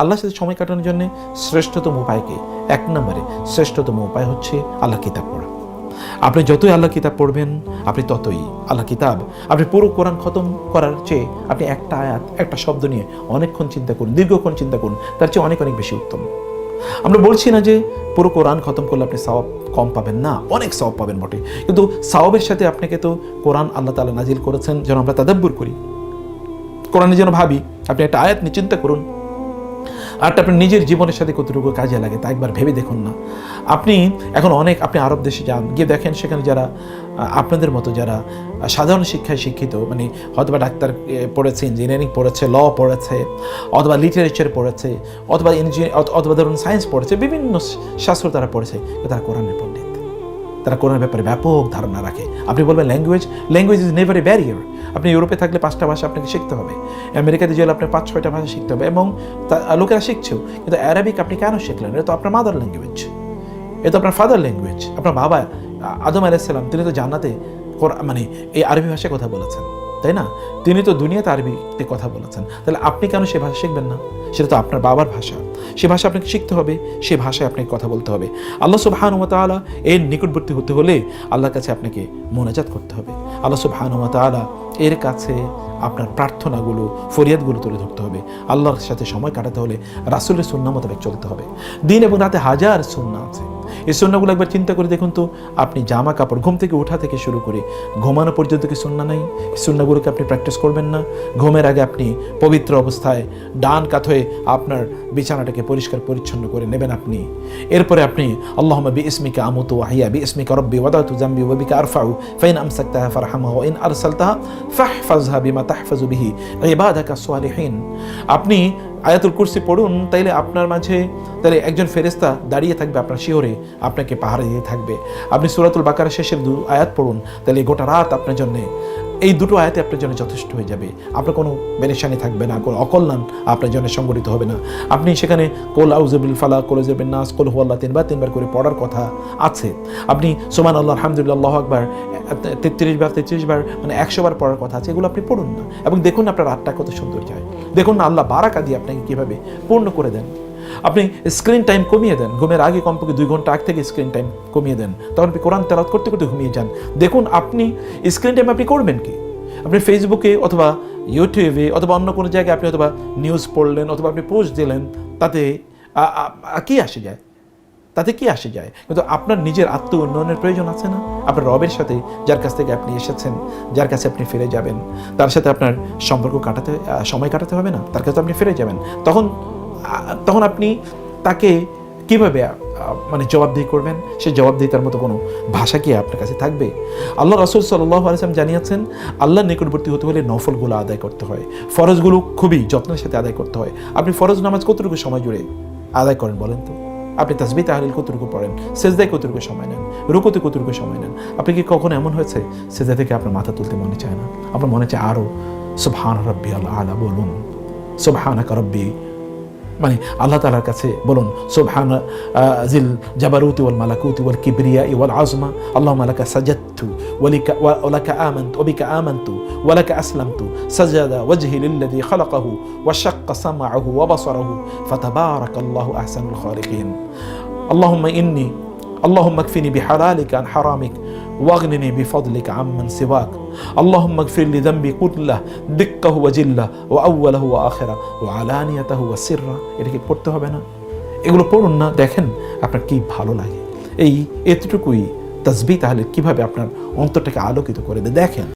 আল্লাহর সাথে সময় কাটানোর জন্য শ্রেষ্ঠতম উপায় কি? এক নম্বরে, শ্রেষ্ঠতম উপায় হচ্ছে আল্লাহ কিতাব পড়া। আপনি যতই আল্লাহ কিতাব পড়বেন, আপনি ততই আল্লাহ কিতাব, আপনি পুরো কোরআন খতম করার চেয়ে আপনি একটা আয়াত, একটা শব্দ নিয়ে অনেকক্ষণ চিন্তা করুন, দীর্ঘক্ষণ চিন্তা করুন, তার চেয়ে অনেক অনেক বেশি উত্তম। আমরা বলছি না যে পুরো কোরআন খতম করলে আপনি সওয়াব কম পাবেন না, অনেক সওয়াব পাবেন বটে। কিন্তু সওয়াবের সাথে আপনাকে তো কোরআন আল্লাহ তাআলা নাজিল করেছেন, যেন আমরা তাদাব্বুর করি। কোরআনে যেন ভাবি, আপনি একটা আয়াত নিয়ে চিন্তা করুন আরটা আপনার নিজের জীবনের সাথে কতটুকু কাজে লাগে তা একবার ভেবে দেখুন না। আপনি এখন অনেক, আপনি আরব দেশে যান, গিয়ে দেখেন সেখানে যারা আপনাদের মতো যারা সাধারণ শিক্ষায় শিক্ষিত মানে হয়তোবা ডাক্তার পড়েছে ইঞ্জিনিয়ারিং পড়েছে ল পড়েছে, অথবা লিটারেচার পড়েছে, অথবা ইঞ্জিনিয়ার অথবা ধরুন সায়েন্স পড়েছে, বিভিন্ন শাস্ত্র তারা পড়েছে তারা কোরআনের পণ্ডিত তারা কোরআনের ব্যাপারে ব্যাপক ধারণা রাখে। আপনি বলবেন language language is never a barrier আপনি ইউরোপে থাকলে পাঁচটা ভাষা আপনাকে শিখতে হবে। আমেরিকাতে গেলে আপনার পাঁচ, ছয়টা ভাষা শিখতে হবে এবং লোকেরা শিখছেও, কিন্তু অ্যারাবিক আপনি কেন শিখলেন? এটা তো আপনার মাদার ল্যাঙ্গুয়েজ এটা তো আপনার ফাদার ল্যাঙ্গুয়েজ আপনার বাবা, আদম আলাইসাল্লাম তিনি তো জানাতে মানে এই আরবি ভাষায় কথা বলেছেন। তাই না? তিনি তো দুনিয়াতে আরবিতে কথা বলেছেন। তাহলে আপনি কেন সে ভাষা শিখবেন না? সেটা তো আপনার বাবার ভাষা। সে ভাষা আপনাকে শিখতে হবে, সে ভাষায় আপনাকে কথা বলতে হবে। আল্লাহ সুবহান তাআলা এর নিকটবর্তী হতে হলে আল্লাহর কাছে আপনাকে মোনাজাত করতে হবে। আল্লাহ সুবহান তাআলা এর কাছে আপনার প্রার্থনাগুলো, ফরিয়াদগুলো তুলে ধরতে হবে। আল্লাহর সাথে সময় কাটাতে হলে রাসুলের সুন্না মোতাবেক চলতে হবে। দিন এবং রাতে হাজার সুন্না আছে। এই সুন্নাগুলো একবার চিন্তা করে দেখুন তো, আপনি জামা কাপড় ঘুম থেকে ওঠা থেকে শুরু করে ঘুমানো পর্যন্ত কি সুন্না নাই? সুন্নাগুলোকে আপনি প্র্যাকটিস করবেন না? ঘুমের আগে আপনি পবিত্র অবস্থায় ডান কাত হয়ে আপনার বিছানাটাকে পরিষ্কার পরিচ্ছন্ন করে নেবেন আপনি। এরপরে আপনি আল্লাহ বি ইসমিকা আমতু আহিয়া বি ইসমিকা রব্বি ওয়াদাতু জাম্বি ওয়াবিকা আরফাউ ফাইন আমসাকতাহা ফারহামাহা ওয়া ইন আরসালতাহা ফাহফাজহা বিমা তাহফাজু বিহি ইবাদাকা সালিহিন। আপনি আয়াতুল কুরসি পড়ুন, তাইলে আপনার মাঝে তাহলে একজন ফেরেস্তা দাঁড়িয়ে থাকবে আপনার শিহরে, আপনাকে পাহাড়ে দিয়ে থাকবে। আপনি সুরাতুল বাকার শেষের দু আয়াত পড়ুন তাহলে গোটা রাত আপনার জন্য এই দুটো আয়াতে আপনার জন্য যথেষ্ট হয়ে যাবে। আপনার কোনো বেরেশানি থাকবে না, কোনো অকল্যাণ আপনার জন্য সংগঠিত হবে না। আপনি সেখানে কোল আউজবিল ফালা কোলজবিল নাস, কোল হুয়াল্লাহ তিনবার তিনবার করে পড়ার কথা আছে। আপনি সোমান আল্লাহ আলহামদুলিল্লাহ আকবার, তেত্রিশ বার তেত্রিশ বার মানে একশো বার পড়ার কথা আছে, এগুলো আপনি পড়ুন না। এবং দেখুন আপনার রাতটা কত সুন্দর যায়। দেখুন আল্লাহ বারাকা দিয়ে আপনাকে কীভাবে পূর্ণ করে দেন। আপনি স্ক্রিন টাইম কমিয়ে দেন। ঘুমের আগে কমপক্ষে দুই ঘণ্টা আগ থেকে স্ক্রিন টাইম কমিয়ে দেন। তখন আপনি কোরআন তেলাত করতে করতে ঘুমিয়ে যান। দেখুন, আপনি স্ক্রিন টাইম আপনি করবেন কি? আপনি ফেসবুকে অথবা ইউটিউবে অথবা অন্য কোনো জায়গায় আপনি অথবা নিউজ পড়লেন অথবা আপনি পোস্ট দিলেন, তাতে কি আসে যায়? তাতে কি আসে যায়? কিন্তু আপনার নিজের আত্ম উন্নয়নের প্রয়োজন আছে না? আপনার রবের সাথে, যার কাছ থেকে আপনি এসেছেন, যার কাছে আপনি ফিরে যাবেন, তার সাথে আপনার সম্পর্ক কাটাতে সময় কাটাতে হবে না, তার কাছে আপনি ফিরে যাবেন। তখন তখন আপনি তাকে কীভাবে মানে জবাবদিহি করবেন? সে জবাবদিহিতার মতো কোনো ভাষা কি আপনার কাছে থাকবে? আল্লাহ রসুল সাল্লাহ আলিয়াম জানিয়েছেন আল্লাহ নিকটবর্তী হতে হলে নফলগুলো আদায় করতে হয়। ফরজগুলো খুবই যত্নের সাথে আদায় করতে হয়। আপনি ফরজ নামাজ কতটুকু সময় জুড়ে আদায় করেন বলেন তো? আপনি তাসবি তাহলিল কতটুকু পড়েন? সেজদায় কতটুকু সময় নেন? রুকুতে কতটুকু সময় নেন? আপনি কি কখনো এমন হয়েছে? সেজদা থেকে আপনার মাথা তুলতে মনে চায় না? আপনার মনে চায় আরও সুবহান রব্বি আল্লাহ আলা বলুন। সুবহানাকা রব্বি মানে আল্লাহ তালার কাছে বলুন সুবহান জিল জাবারুতি ওয়াল মালাকুতি ওয়াল কিবরিয়া ওয়াল আজমা আল্লাহ মালাকা সাজাত্তু ওয়ালিকা ওয়ালাকা আমান্তু ওবিকা আমান্তু ওয়ালাকা আসলামতু সাজাদা ওয়াজহি লিল্লাযী খালাকাহু ওয়াশাক্কা সামাআহু ওয়া বাসারাহু ফাতাবারাকাল্লাহু আহসানুল খালিকিন اللهم إني اللهم اكفني بحلالك عن حرامك واغنني بفضلك عمن سواك اللهم اغفر لي ذنبي كله دقه وجله وأوله وآخره وعلانيته وسره এটা কি পড়তে হবে না এগুলো পড়ুন না দেখেন আপনার কি ভালো লাগে এই এতটুকুই তাসবি তাহলে কিভাবে আপনার অন্তরটাকে আলোকিত করে দেয় দেখেন